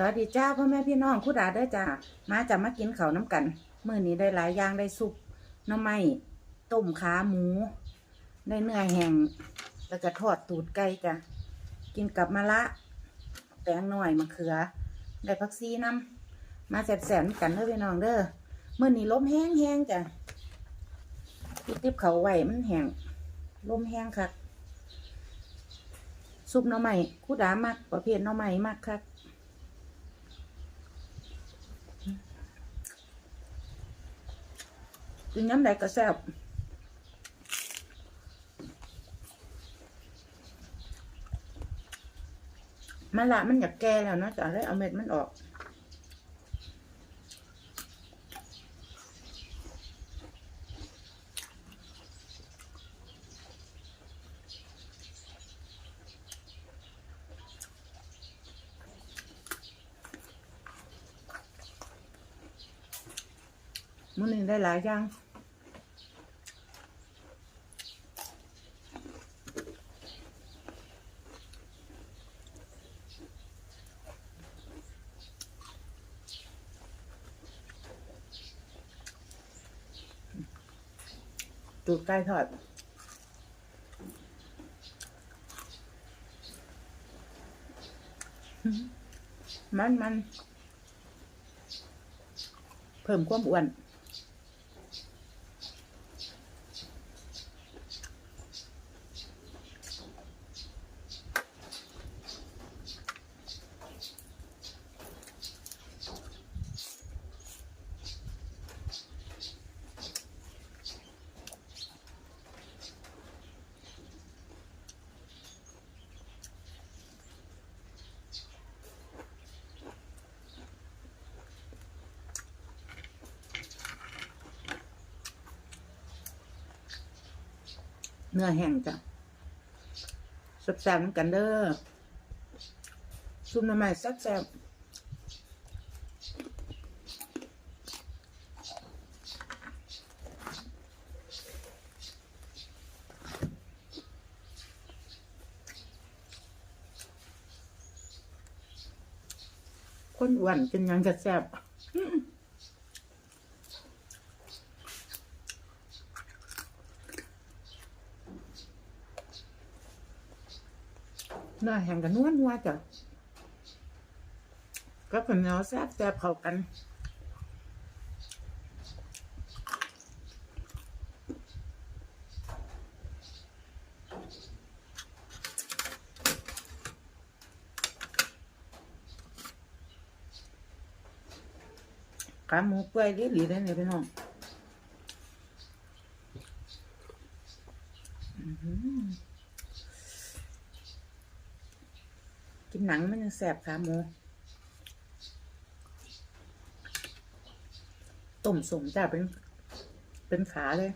สวัสดีจ้าพ่อแม่พี่น้องคุณดาเด้อจ้ามาจะมากินเขาน้ำกันมื้อนี้ได้หลายอย่างได้ซุปน้ำไม้ต้มขาหมู ได้เนื้อแห้งแล้วก็ทอดตูดไก่จ้ะกินกับมะละแตงหน่อยมะเขือ ได้ผักซีน้ำมาแสบๆกันเด้อพี่น้องเด้อมื้อนี้ลมแห้งๆจ้ะติดติบเขาไว้มันแห้งลมแห้งคักซุปน้ำไม้คุณดามักประเภทน้ำไม้มักคัก กินน้ำใดก็แซ่บมันละมันอยากแก่แล้วเนาะจะได้เอาเม็ดมันออกมันนี่ได้หลายอย่าง ตูดไก่ทอด มันมัน เพิ่มความอ้วน เนื้อแห้งจ้ะแซ่บๆเหมือนกันเด้อซุปน้ำมันสักแซ่บคนอ้วนกินยังจะแซ่บ เนื้อแห้งกันนวลนัวจ้ะก็เป็นเนื้อแซ่บแซ่บเข้ากันขาหมูเปื่อยดีหลีได้เลยพี่น้องอื้อหือ กินหนังมันยังแสบขาหมูต้มสมจ้าเป็นเป็นขาเลย